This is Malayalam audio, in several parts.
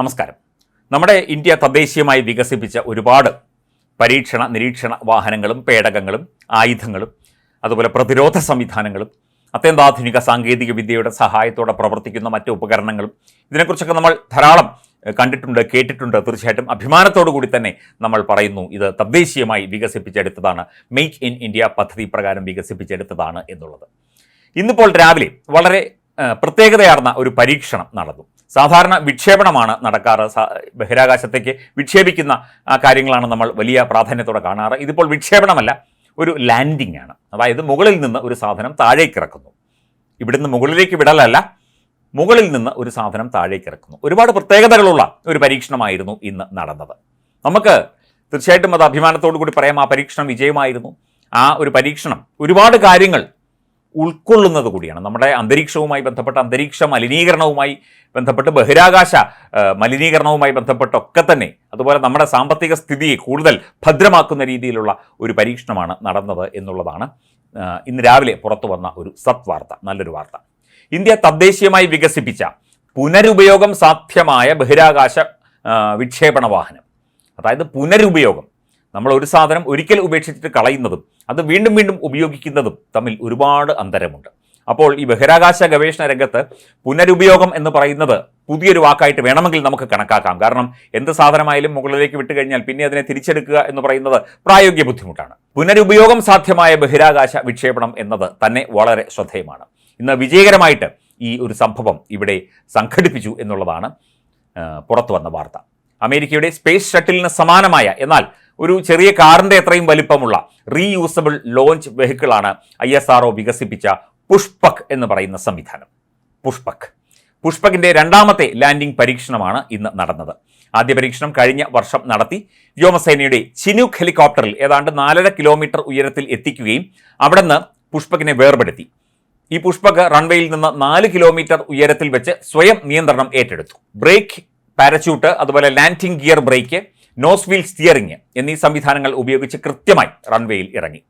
നമസ്കാരം. നമ്മുടെ ഇന്ത്യ തദ്ദേശീയമായി വികസിപ്പിച്ച ഒരുപാട് പരീക്ഷണ നിരീക്ഷണ വാഹനങ്ങളും പേടകങ്ങളും ആയുധങ്ങളും അതുപോലെ പ്രതിരോധ സംവിധാനങ്ങളും അത്യന്താധുനിക സാങ്കേതിക വിദ്യയുടെ സഹായത്തോടെ പ്രവർത്തിക്കുന്ന മറ്റ് ഉപകരണങ്ങളും ഇതിനെക്കുറിച്ചൊക്കെ നമ്മൾ ധാരാളം കണ്ടിട്ടുണ്ട് കേട്ടിട്ടുണ്ട്. തീർച്ചയായിട്ടും അഭിമാനത്തോടു കൂടി തന്നെ നമ്മൾ പറയുന്നു ഇത് തദ്ദേശീയമായി വികസിപ്പിച്ചെടുത്തതാണ്. മെയ്ക്ക് ഇൻ ഇന്ത്യ പദ്ധതി പ്രകാരം വികസിപ്പിച്ചെടുത്തതാണ് എന്നുള്ളത്. ഇന്നിപ്പോൾ രാവിലെ വളരെ പ്രത്യേകതയാർന്ന ഒരു പരീക്ഷണം നടന്നു. സാധാരണ വിക്ഷേപണമാണ് നടക്കാറ്. ബഹിരാകാശത്തേക്ക് വിക്ഷേപിക്കുന്ന കാര്യങ്ങളാണ് നമ്മൾ വലിയ പ്രാധാന്യത്തോടെ കാണാറ്. ഇതിപ്പോൾ വിക്ഷേപണമല്ല ഒരു ലാൻഡിംഗ് ആണ്. അതായത് മുകളിൽ നിന്ന് ഒരു സാധനം താഴേക്ക് ഇറക്കുന്നു. ഇവിടുന്ന് മുകളിലേക്ക് വിടലല്ല മുകളിൽ നിന്ന് ഒരു സാധനം താഴേക്ക് ഇറക്കുന്നു. ഒരുപാട് പ്രത്യേകതകളുള്ള ഒരു പരീക്ഷണമായിരുന്നു ഇന്ന് നടന്നത്. നമുക്ക് തീർച്ചയായിട്ടും അത് അഭിമാനത്തോടു കൂടി പറയാം ആ പരീക്ഷണം വിജയമായിരുന്നു. ആ ഒരു പരീക്ഷണം ഒരുപാട് കാര്യങ്ങൾ ഉൾക്കൊള്ളുന്നത് കൂടിയാണ്. നമ്മുടെ അന്തരീക്ഷവുമായി ബന്ധപ്പെട്ട അന്തരീക്ഷ മലിനീകരണവുമായി ബന്ധപ്പെട്ട് ബഹിരാകാശ മലിനീകരണവുമായി ബന്ധപ്പെട്ടൊക്കെ തന്നെ അതുപോലെ നമ്മുടെ സാമ്പത്തിക സ്ഥിതിയെ കൂടുതൽ ഭദ്രമാക്കുന്ന രീതിയിലുള്ള ഒരു പരീക്ഷണമാണ് നടന്നത് എന്നുള്ളതാണ് ഇന്ന് രാവിലെ പുറത്തു വന്ന ഒരു സത്വാർത്ത നല്ലൊരു വാർത്ത. ഇന്ത്യ തദ്ദേശീയമായി വികസിപ്പിച്ച പുനരുപയോഗം സാധ്യമായ ബഹിരാകാശ വിക്ഷേപണ വാഹനം. അതായത് പുനരുപയോഗം നമ്മൾ ഒരു സാധനം ഒരിക്കൽ ഉപേക്ഷിച്ചിട്ട് കളയുന്നതും അത് വീണ്ടും വീണ്ടും ഉപയോഗിക്കുന്നതും തമ്മിൽ ഒരുപാട് അന്തരമുണ്ട്. അപ്പോൾ ഈ ബഹിരാകാശ ഗവേഷണ രംഗത്ത് പുനരുപയോഗം എന്ന് പറയുന്നത് പുതിയൊരു വാക്കായിട്ട് വേണമെങ്കിൽ നമുക്ക് കണക്കാക്കാം. കാരണം എന്ത് സാധനമായാലും മുകളിലേക്ക് വിട്ട് കഴിഞ്ഞാൽ പിന്നെ അതിനെ തിരിച്ചെടുക്കുക എന്ന് പറയുന്നത് പ്രായോഗിക ബുദ്ധിമുട്ടാണ്. പുനരുപയോഗം സാധ്യമായ ബഹിരാകാശ വിക്ഷേപണം എന്നത് തന്നെ വളരെ ശ്രദ്ധേയമാണ്. ഇന്ന് വിജയകരമായിട്ട് ഈ ഒരു സംഭവം ഇവിടെ സംഘടിപ്പിച്ചു എന്നുള്ളതാണ് പുറത്തു വന്ന വാർത്ത. അമേരിക്കയുടെ സ്പേസ് ഷട്ടിലിന് സമാനമായ എന്നാൽ ഒരു ചെറിയ കാറിന്റെ എത്രയും വലിപ്പമുള്ള റീയൂസബിൾ ലോഞ്ച് വെഹിക്കിളാണ് ഐ എസ് ആർ വികസിപ്പിച്ച പുഷ്പക് എന്ന് പറയുന്ന സംവിധാനം. പുഷ്പക്. പുഷ്പകിന്റെ രണ്ടാമത്തെ ലാൻഡിംഗ് പരീക്ഷണമാണ് ഇന്ന് നടന്നത്. ആദ്യ പരീക്ഷണം കഴിഞ്ഞ വർഷം നടത്തി വ്യോമസേനയുടെ ചിനുക് ഹെലികോപ്റ്ററിൽ ഏതാണ്ട് നാലര കിലോമീറ്റർ ഉയരത്തിൽ എത്തിക്കുകയും അവിടെ നിന്ന് പുഷ്പകിനെ വേർപെടുത്തി. ഈ പുഷ്പക് റൺവേയിൽ നിന്ന് നാല് കിലോമീറ്റർ ഉയരത്തിൽ വെച്ച് സ്വയം നിയന്ത്രണം ഏറ്റെടുത്തു. ബ്രേക്ക് പാരച്യൂട്ട് അതുപോലെ landing gear brake nose wheel steering എന്നീ സംവിധാനങ്ങൾ ഉപയോഗിച്ച് കൃത്യമായി റൺവേയിൽ ഇറങ്ങി.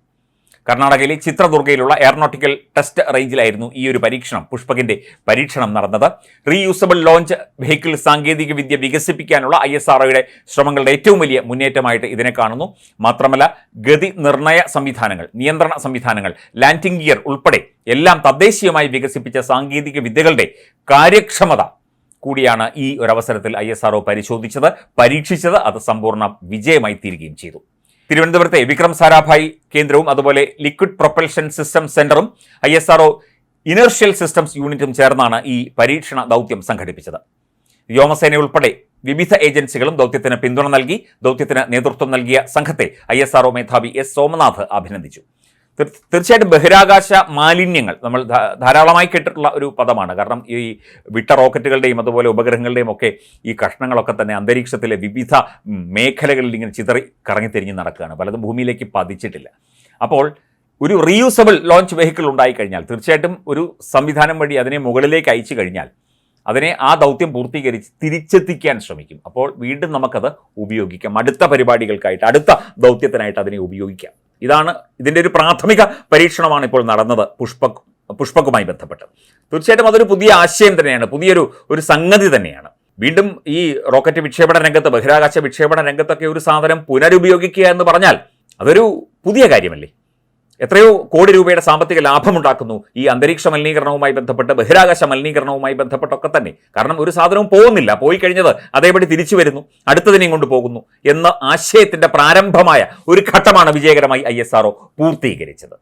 കർണാടകയിലെ ചിത്രദുർഗയിലുള്ള എയർനോട്ടിക്കൽ ടെസ്റ്റ് റേഞ്ചിലായിരുന്നു ഈ ഒരു പരീക്ഷണം പുഷ്പകിന്റെ പരീക്ഷണം നടന്നത്. റീയൂസബിൾ ലോഞ്ച് വെഹിക്കിൾ സാങ്കേതിക വിദ്യ വികസിപ്പിക്കാനുള്ള ഐ എസ് ആർഒയുടെ ശ്രമങ്ങളുടെ ഏറ്റവും വലിയ മുന്നേറ്റമായിട്ട് ഇതിനെ കാണുന്നു. മാത്രമല്ല ഗതി നിർണയ സംവിധാനങ്ങൾ നിയന്ത്രണ സംവിധാനങ്ങൾ ലാൻഡിംഗ് ഗിയർ ഉൾപ്പെടെ എല്ലാം തദ്ദേശീയമായി വികസിപ്പിച്ച സാങ്കേതിക വിദ്യകളുടെ കാര്യക്ഷമത കൂടിയാണ് ഈ ഒരവസരത്തിൽ ഐ എസ് ആർഒ പരിശോധിച്ചത് പരീക്ഷിച്ചത് അത് സമ്പൂർണ വിജയമായി തീരുകയും ചെയ്തു. തിരുവനന്തപുരത്തെ വിക്രം സാരാഭായ് കേന്ദ്രവും അതുപോലെ ലിക്വിഡ് പ്രൊപ്പൽഷൻ സിസ്റ്റം സെന്ററും I S RO inertial systems യൂണിറ്റും ചേർന്നാണ് ഈ പരീക്ഷണ ദൗത്യം സംഘടിപ്പിച്ചത്. വ്യോമസേന ഉൾപ്പെടെ വിവിധ ഏജൻസികളും ദൗത്യത്തിന് പിന്തുണ നൽകി ദൗത്യത്തിന് നേതൃത്വം നൽകിയ സംഘത്തെ ഐ മേധാവി എസ് സോമനാഥ് അഭിനന്ദിച്ചു. തീർച്ചയായിട്ടും ബഹിരാകാശ മാലിന്യങ്ങൾ നമ്മൾ ധാരാളമായി കേട്ടിട്ടുള്ള ഒരു പദമാണ്. കാരണം ഈ വിട്ട റോക്കറ്റുകളുടെയും അതുപോലെ ഉപഗ്രഹങ്ങളുടെയും ഒക്കെ ഈ കഷ്ണങ്ങളൊക്കെ തന്നെ അന്തരീക്ഷത്തിലെ വിവിധ മേഖലകളിൽ ഇങ്ങനെ ചിതറി കറങ്ങി കറങ്ങിത്തിരിഞ്ഞ് നടക്കുകയാണ്. പലതും ഭൂമിയിലേക്ക് പതിച്ചിട്ടില്ല. അപ്പോൾ ഒരു റീയൂസബിൾ ലോഞ്ച് വെഹിക്കിൾ ഉണ്ടായി കഴിഞ്ഞാൽ തീർച്ചയായിട്ടും ഒരു സംവിധാനം വഴി അതിനെ മുകളിലേക്ക് അയച്ചു കഴിഞ്ഞാൽ അതിനെ ആ ദൗത്യം പൂർത്തീകരിച്ച് തിരിച്ചെത്തിക്കാൻ ശ്രമിക്കും. അപ്പോൾ വീണ്ടും നമുക്കത് ഉപയോഗിക്കാം. അടുത്ത പരിപാടികൾക്കായിട്ട് അടുത്ത ദൗത്യത്തിനായിട്ട് അതിനെ ഉപയോഗിക്കാം. ഇതാണ് ഇതിന്റെ ഒരു പ്രാഥമിക പരീക്ഷണമാണ് ഇപ്പോൾ നടന്നത് പുഷ്പ പുഷ്പക്കുമായി ബന്ധപ്പെട്ട്. തീർച്ചയായിട്ടും അതൊരു പുതിയ ആശയം തന്നെയാണ് പുതിയൊരു ഒരു സംഗതി തന്നെയാണ്. വീണ്ടും ഈ റോക്കറ്റ് വിക്ഷേപണ രംഗത്ത് ബഹിരാകാശ വിക്ഷേപണ രംഗത്തൊക്കെ ഒരു സാധനം പുനരുപയോഗിക്കുക എന്ന് പറഞ്ഞാൽ അതൊരു പുതിയ കാര്യമല്ലേ? എത്രയോ കോടി രൂപയുടെ സാമ്പത്തിക ലാഭമുണ്ടാക്കുന്നു. ഈ അന്തരീക്ഷ മലിനീകരണവുമായി ബന്ധപ്പെട്ട് ബഹിരാകാശ മലിനീകരണവുമായി ബന്ധപ്പെട്ടൊക്കെ തന്നെ. കാരണം ഒരു സാധനവും പോകുന്നില്ല. പോയി കഴിഞ്ഞത് അതേപടി തിരിച്ചു വരുന്നു. അടുത്തതിനെയും കൊണ്ട് പോകുന്നു എന്ന ആശയത്തിന്റെ പ്രാരംഭമായ ഒരു ഘട്ടമാണ് വിജയകരമായി ഐ എസ് ആർഒ പൂർത്തീകരിച്ചത്.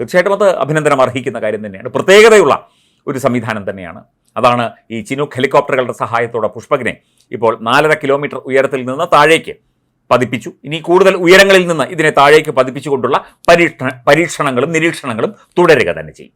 തീർച്ചയായിട്ടും അത് അഭിനന്ദനം അർഹിക്കുന്ന കാര്യം തന്നെയാണ്. പ്രത്യേകതയുള്ള ഒരു സംവിധാനം തന്നെയാണ്. അതാണ് ഈ ചിനൂക്ക് ഹെലികോപ്റ്ററുകളുടെ സഹായത്തോടെ പുഷ്പകിനെ ഇപ്പോൾ നാലര കിലോമീറ്റർ ഉയരത്തിൽ നിന്ന് താഴേക്ക് പതിപ്പിച്ചു. ഇനി കൂടുതൽ ഉയരങ്ങളിൽ നിന്ന് ഇതിനെ താഴേക്ക് പതിപ്പിച്ചുകൊണ്ടുള്ള പരീക്ഷണ പരീക്ഷണങ്ങളും നിരീക്ഷണങ്ങളും തുടരുക തന്നെ ചെയ്യും.